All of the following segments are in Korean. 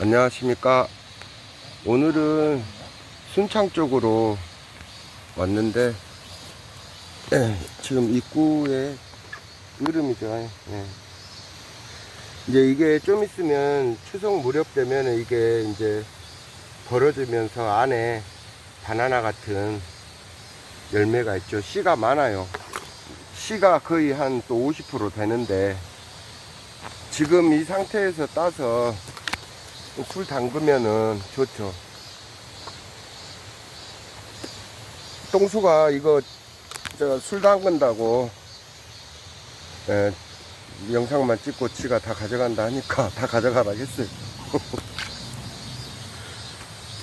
안녕하십니까. 오늘은 순창 쪽으로 왔는데, 예, 지금 입구에 으름이죠. 예. 이제 이게 좀 있으면 추석 무렵 되면 이게 이제 벌어지면서 안에 바나나 같은 열매가 있죠. 씨가 많아요. 씨가 거의 한 또 50% 되는데, 지금 이 상태에서 따서 술 담그면은 좋죠. 똥수가 이거 저술 담근다고 예, 영상만 찍고 지가 다 가져간다 하니까 다 가져가라 했어요.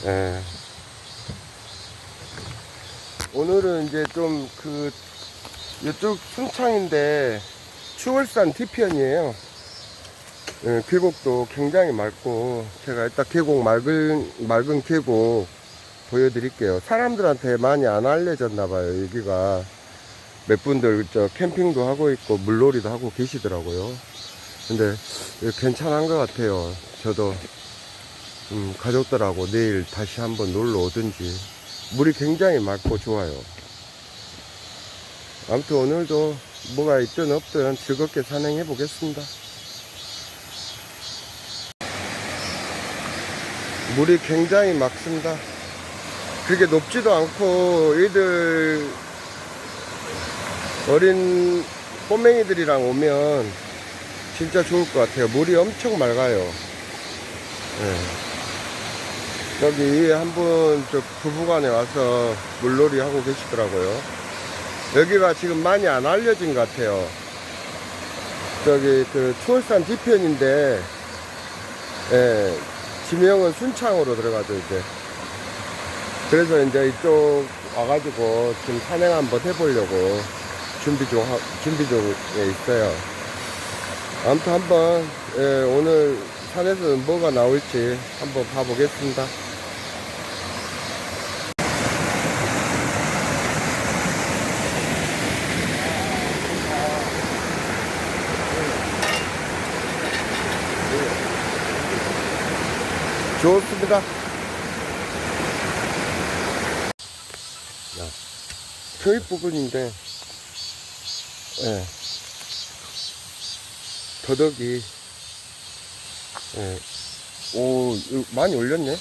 예. 오늘은 이제 좀 그 이쪽 순창인데 추월산 뒤편이에요. 예, 계곡도 굉장히 맑고 제가 일단 계곡 맑은 맑은 계곡 보여드릴게요. 사람들한테 많이 안 알려졌나 봐요. 여기가 몇 분들 저 캠핑도 하고 있고 물놀이도 하고 계시더라고요. 근데 예, 괜찮은 것 같아요. 저도 음, 가족들하고 내일 다시 한번 놀러 오든지 물이 굉장히 맑고 좋아요. 아무튼 오늘도 뭐가 있든 없든 즐겁게 산행해 보겠습니다. 물이 굉장히 맑습니다. 그렇게 높지도 않고 애들 어린 꼬맹이들이랑 오면 진짜 좋을 것 같아요. 물이 엄청 맑아요. 예. 여기 위에 한분 저 부부간에 와서 물놀이 하고 계시더라고요. 여기가 지금 많이 안 알려진 것 같아요. 저기 그 추월산 뒤편인데, 예, 지명은 순창으로 들어가죠, 이제. 그래서 이제 이쪽 와가지고 지금 산행 한번 해보려고 준비 중, 하- 준비 중에 있어요. 아무튼 한번, 예, 오늘 산에서 뭐가 나올지 한번 봐보겠습니다. 좋습니다. 표입 부분인데, 예. 더덕이, 예. 오, 많이 올렸네?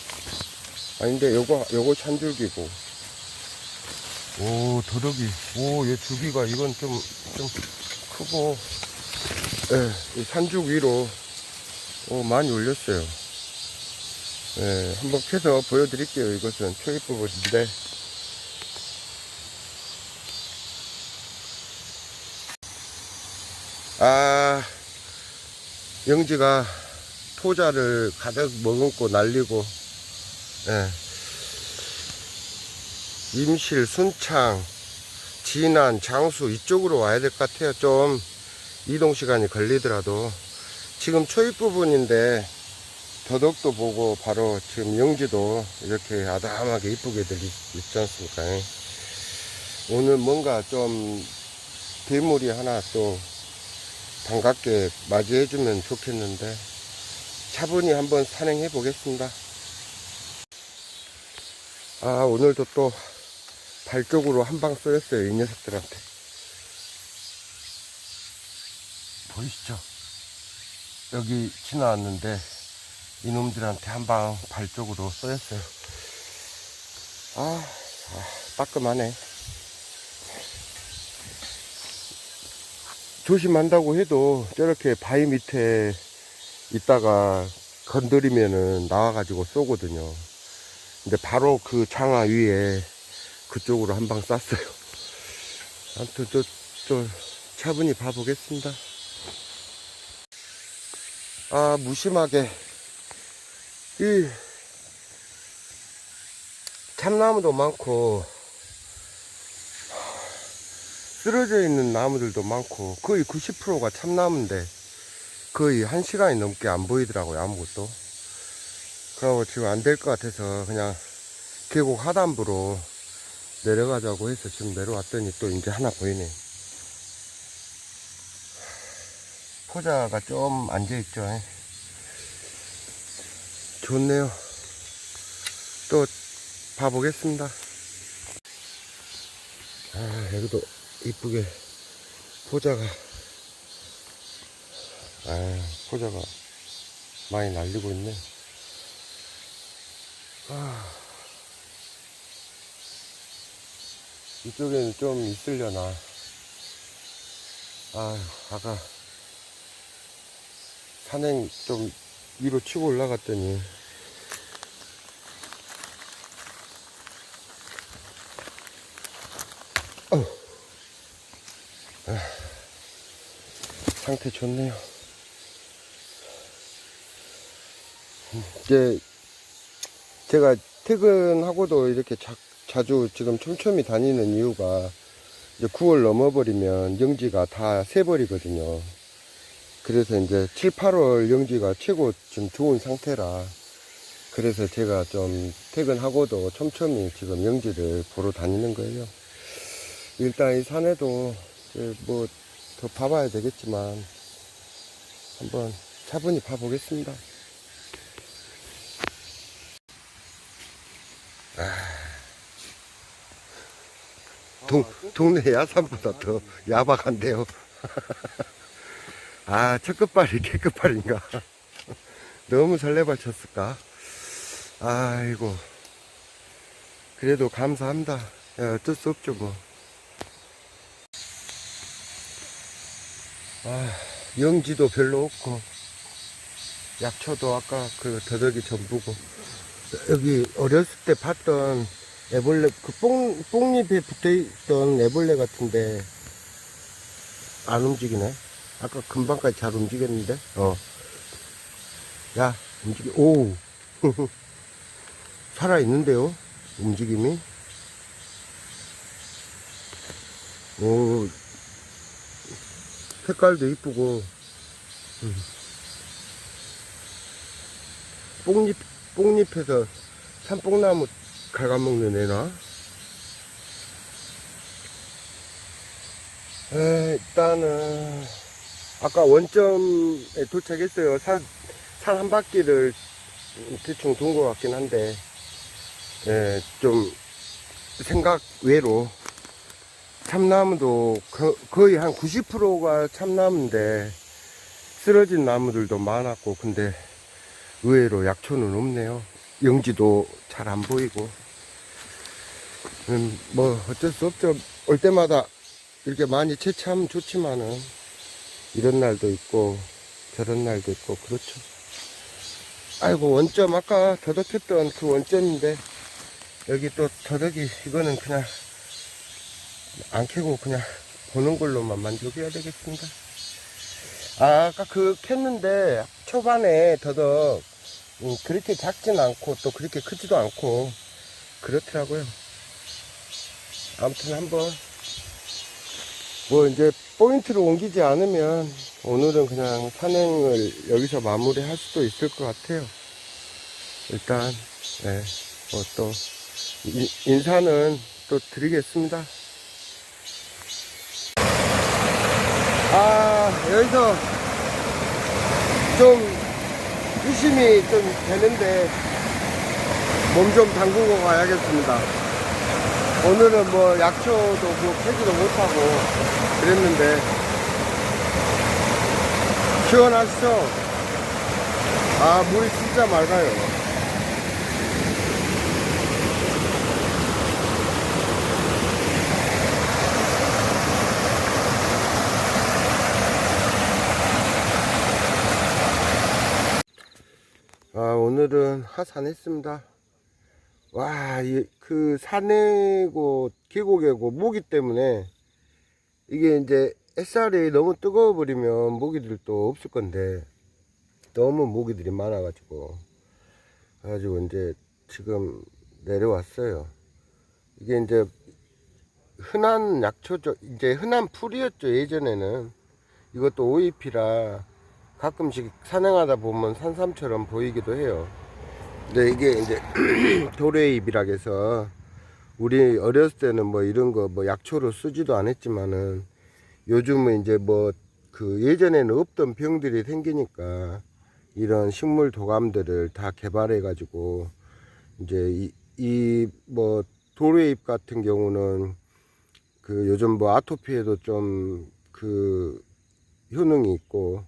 아닌데, 요거, 요거 산줄기고. 오, 더덕이. 오, 얘 줄기가, 이건 좀, 좀 크고, 예, 이 산죽 위로, 오, 많이 올렸어요. 예, 한번 캐서 보여드릴게요. 이것은 초입 부분인데. 아, 영지가 포자를 가득 머금고 날리고, 예. 임실, 순창, 진안, 장수 이쪽으로 와야 될 것 같아요. 좀 이동 시간이 걸리더라도. 지금 초입 부분인데, 더덕도 보고 바로 지금 영지도 이렇게 아담하게 이쁘게들 있- 있지 않습니까? 오늘 뭔가 좀 대물이 하나 또 반갑게 맞이해주면 좋겠는데 차분히 한번 산행해 보겠습니다. 아 오늘도 또 발 쪽으로 한 방 쏘였어요 이 녀석들한테 보이시죠? 여기 지나왔는데 이놈들한테 한 방 발 쪽으로 쏘였어요. 아, 아, 따끔하네. 조심한다고 해도 저렇게 바위 밑에 있다가 건드리면은 나와가지고 쏘거든요. 근데 바로 그 장화 위에 그쪽으로 한 방 쐈어요. 아무튼 또, 또 차분히 봐보겠습니다. 아, 무심하게 이 참나무도 많고 쓰러져 있는 나무들도 많고 거의 90%가 참나무인데 거의 한 시간이 넘게 안 보이더라고요 아무것도. 그러고 지금 안 될 것 같아서 그냥 계곡 하단부로 내려가자고 해서 지금 내려왔더니 또 이제 하나 보이네. 포자가 좀 앉아있죠 좋네요. 또 봐보겠습니다. 아, 여기도 이쁘게 포자가, 아, 포자가 많이 날리고 있네. 아, 이쪽에는 좀 있으려나. 아, 아까 산행 좀 위로 치고 올라갔더니 아, 상태 좋네요. 이제 제가 퇴근하고도 이렇게 자, 자주 지금 촘촘히 다니는 이유가 이제 9월 넘어버리면 영지가 다 새버리거든요. 그래서 이제 7, 8월 영지가 최고 좀 좋은 상태라 그래서 제가 좀 퇴근하고도 촘촘히 지금 영지를 보러 다니는 거예요. 일단 이 산에도 뭐 더 봐봐야 되겠지만 한번 차분히 봐보겠습니다. 동, 동네 야산보다 더 야박한데요. 아, 첫 끝발이 개끝발인가. 너무 설레발 쳤을까. 아이고. 그래도 감사합니다. 야, 어쩔 수 없죠, 뭐. 아, 영지도 별로 없고, 약초도 아까 그 더덕이 전부고, 여기 어렸을 때 봤던 애벌레, 그 뽕, 뽕잎에 붙어 있던 애벌레 같은데, 안 움직이네. 아까 금방까지 잘 움직였는데, 어. 야, 움직이, 오. 살아있는데요? 움직임이? 오, 색깔도 이쁘고, 음. 뽕잎, 뽕잎에서 산뽕나무 갉아먹는 애나? 에, 일단은, 아까 원점에 도착했어요. 산, 산 한 바퀴를 대충 돈 것 같긴 한데, 예, 좀, 생각 외로, 참나무도 거, 거의 한 90%가 참나무인데, 쓰러진 나무들도 많았고, 근데 의외로 약초는 없네요. 영지도 잘 안 보이고. 음, 뭐, 어쩔 수 없죠. 올 때마다 이렇게 많이 채취하면 좋지만은, 이런 날도 있고, 저런 날도 있고, 그렇죠. 아이고, 원점, 아까 더덕했던 그 원점인데, 여기 또 더덕이, 이거는 그냥, 안 캐고 그냥 보는 걸로만 만족해야 되겠습니다. 아, 아까 그 캤는데, 초반에 더덕, 음, 그렇게 작진 않고, 또 그렇게 크지도 않고, 그렇더라고요. 아무튼 한번, 뭐 이제 포인트를 옮기지 않으면 오늘은 그냥 산행을 여기서 마무리할 수도 있을 것 같아요. 일단 네, 뭐또 인사는 또 드리겠습니다. 아 여기서 좀 의심이 좀 되는데 몸 좀 담그고 가야겠습니다. 오늘은 뭐 약초도 뭐 캐지도 못하고 그랬는데 시원하시죠? 아 물이 진짜 맑아요 아 오늘은 하산했습니다 와, 이, 그 산이고 계곡이고 모기 때문에 이게 이제 햇살이 너무 뜨거워 버리면 모기들도 없을 건데 너무 모기들이 많아가지고 그래가지고 이제 지금 내려왔어요. 이게 이제 흔한 약초죠. 이제 흔한 풀이었죠. 예전에는 이것도 오이피라 가끔씩 산행하다 보면 산삼처럼 보이기도 해요. 근데 이게 이제 도래잎이라 해서 우리 어렸을 때는 뭐 이런 거 뭐 약초로 쓰지도 않았지만은 요즘은 이제 뭐 그 예전에는 없던 병들이 생기니까 이런 식물 도감들을 다 개발해 가지고 이제 이뭐 도래잎 같은 경우는 그 요즘 뭐 아토피에도 좀 그 효능이 있고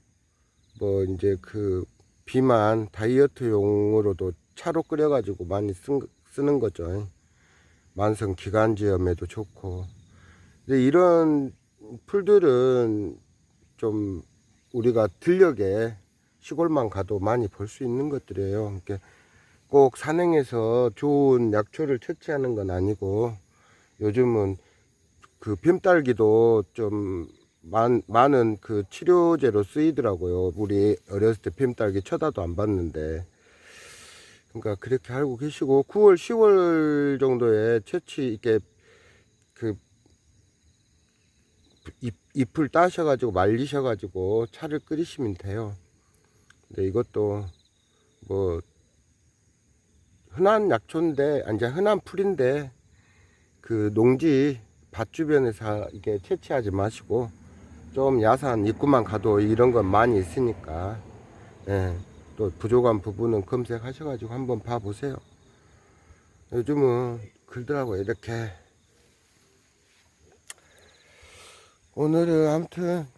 뭐 이제 그 비만 다이어트용으로도 차로 끓여 가지고 많이 쓴, 쓰는 거죠. 만성 기관지염에도 좋고. 근데 이런 풀들은 좀 우리가 들녘에 시골만 가도 많이 볼 수 있는 것들이에요. 그러니까 꼭 산행에서 좋은 약초를 채취하는 건 아니고 요즘은 그 빔딸기도 좀 많, 많은 그 치료제로 쓰이더라고요. 우리 어렸을 때 빔딸기 쳐다도 안 봤는데. 그러니까 그렇게 알고 계시고 9월, 10월 정도에 채취 이렇게 그 잎, 잎을 따셔 가지고 말리셔 가지고 차를 끓이시면 돼요. 근데 이것도 뭐 흔한 약초인데, 아니, 흔한 풀인데 그 농지 밭 주변에서 이게 채취하지 마시고 좀 야산 입구만 가도 이런 건 많이 있으니까 예, 또 부족한 부분은 검색하셔가지고 한번 봐보세요. 요즘은 글더라고요 이렇게 오늘은 아무튼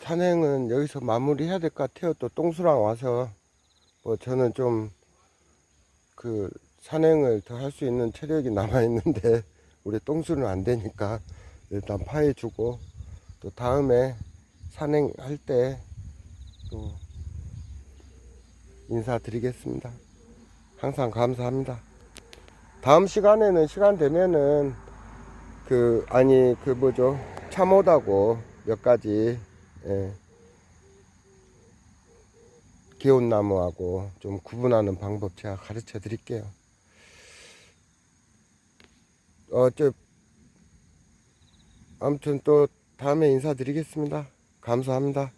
산행은 여기서 마무리해야 될 것 같아요. 또 똥수랑 와서 뭐 저는 좀 그 산행을 더 할 수 있는 체력이 남아 있는데 우리 똥수는 안 되니까 일단 파해주고 또 다음에 산행할 때 또 인사드리겠습니다. 항상 감사합니다. 다음 시간에는 시간 되면은 그 아니 그 뭐죠 참호다고 몇 가지 예. 기온나무하고 좀 구분하는 방법 제가 가르쳐 드릴게요. 어, 저, 아무튼 또 다음에 인사드리겠습니다. 감사합니다.